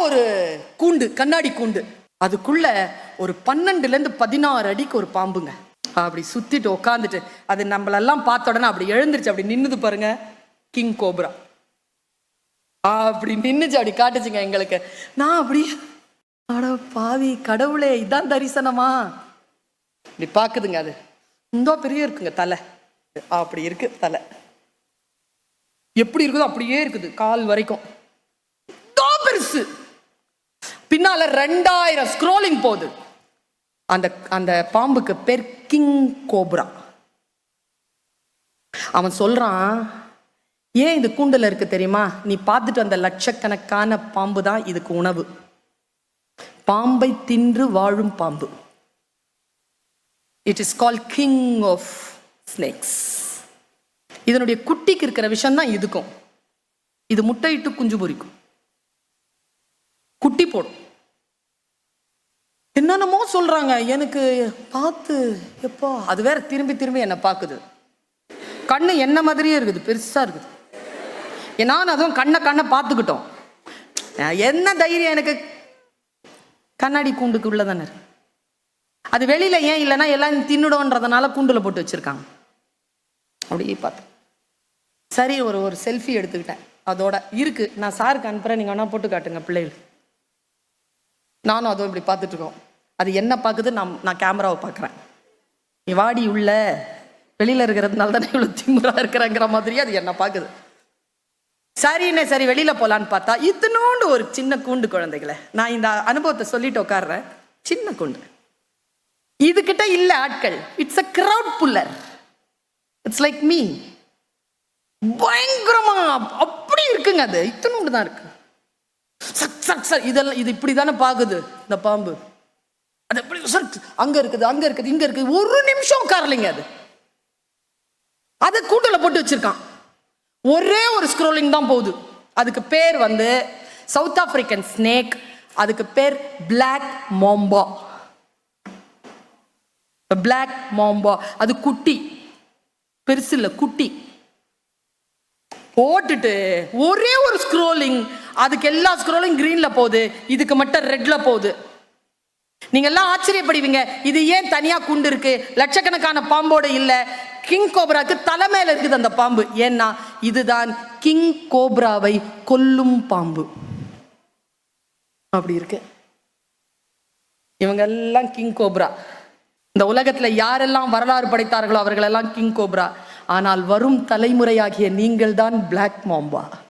ஒரு கூண்டு கண்ணாடி கூண்டு. அதுக்குள்ள ஒரு பன்னெண்டுல இருந்து பதினாறு அடிக்கு ஒரு பாம்புங்க. அப்படி சுத்திட்டு உக்காந்துட்டு அது நம்மளெல்லாம் பார்த்த உடனே அப்படி எழுந்துருச்சு அப்படி நின்னுது பாருங்க கிங் கோப்ரா அப்படி நின்னுச்சு அப்படி காட்டுச்சுங்க எங்களுக்கு. நான் அப்படி அட பாவி கடவுளே இதான் தரிசனமா? இப்படி பாக்குதுங்க அது. இந்த பெரிய இருக்குங்க தலை. அப்படி இருக்கு தலை. எப்படி இருக்குதோ அப்படியே இருக்குது கால் வரைக்கும். பெருசு. பின்னால ரெண்டாயிரம் ஸ்க்ரோலிங் போகுது. அந்த அந்த பாம்புக்கு பேர் கிங் கோப்ரா அவன் சொல்றான் ஏன் இது கூண்டுல இருக்கு தெரியுமா? நீ பார்த்துட்டு வந்த லட்சக்கணக்கான பாம்பு தான் இதுக்கு உணவு. பாம்பை தின்று வாழும் பாம்பு. It is call king of snakes இதனுடைய குட்டிக்கு இருக்கிற விஷயம் தான் இதுக்கும். இது முட்டையிட்டு குஞ்சு பொறிக்கும் குட்டி போடும். என்னென்னமோ சொல்றாங்க. எனக்கு பார்த்து எப்போ அது வேற திரும்பி திரும்பி என்னை பார்க்குது. கண்ணு என்ன மாதிரியே இருக்குது பெருசா இருக்குது. நான் அதுவும் கண்ணை கண்ணை பார்த்துக்கிட்டோம். என்ன தைரியம் எனக்கு? கண்ணாடி கூண்டுக்கு உள்ள தானே இருக்கு. அது வெளியில ஏன் இல்லைன்னா எல்லாம் தின்னுடோன்றதுனால கூண்டுல போட்டு வச்சிருக்காங்க. அப்படியே பார்த்தேன். சரி ஒரு ஒரு செல்ஃபி எடுத்துக்கிட்டேன். அதோட இருக்கு. நான் சாருக்கு அனுப்புறேன். நீங்க வேணா போட்டு காட்டுங்க பிள்ளைகளுக்கு. நானும் அதுவும் இப்படி பார்த்துட்ருக்கோம். அது என்ன பார்க்குது? நான் நான் கேமராவை பார்க்குறேன். நீ வாடி உள்ள வெளியில் இருக்கிறதுனால தானே இவ்வளோ திமுறாக இருக்கிறேங்கிற மாதிரியே அது என்ன பார்க்குது. சரிண்ணே சரி வெளியில் போகலான்னு பார்த்தா இத்தினோண்டு ஒரு சின்ன கூண்டு குழந்தைகளை. நான் இந்த அனுபவத்தை சொல்லிட்டு உட்காடுறேன் சின்ன கூண்டு. இதுகிட்ட இல்லை ஆட்கள். It's a crowd puller it's like me பயங்கரமா அப்படி இருக்குங்க அது. இத்தனோண்டு தான் இருக்கு. சக் சக் சக் இதெல்லாம் இது இப்படி தானே பார்க்குது இந்த பாம்பு. அது எப்படி சக் அங்கே இருக்குது அங்கே இருக்குது இங்கே இருக்குது. ஒரு நிமிஷம் உட்காரலைங்க அது. அது கூட்டில் போட்டு வச்சிருக்கான். ஒரே ஒரு ஸ்க்ரோலிங் தான் போகுது. அதுக்கு பேர் வந்து சவுத் ஆப்பிரிக்கன் ஸ்னேக் அதுக்கு பேர் பிளாக் மாம்பா பிளாக் மாம்பா அது குட்டி. பெருசு இல்லை குட்டி. போட்டுட்டு ஒரே ஒரு ஸ்க்ரோலிங் அதுக்கு எல்லா ஸ்க்ரோலிங் கிரீன்ல போகுது இதுக்கு மட்டும் ரெட்ல போகுது. நீங்க எல்லாம் ஆச்சரியப்படுவீங்க இது ஏன் தனியா குண்டு இருக்கு? லட்சக்கணக்கான பாம்போட இல்ல. கிங் கோப்ராக்கு தலைமையில இருக்குது அந்த பாம்பு. ஏன்னா இதுதான் கிங் கோப்ராவை கொல்லும் பாம்பு. அப்படி இருக்கு. இவங்க எல்லாம் கிங் கோப்ரா இந்த உலகத்துல யாரெல்லாம் வரலாறு படைத்தார்களோ அவர்களெல்லாம் கிங் கோப்ரா ஆனால் வரும் தலைமுறையாகிய நீங்கள் தான் பிளாக் மாம்பா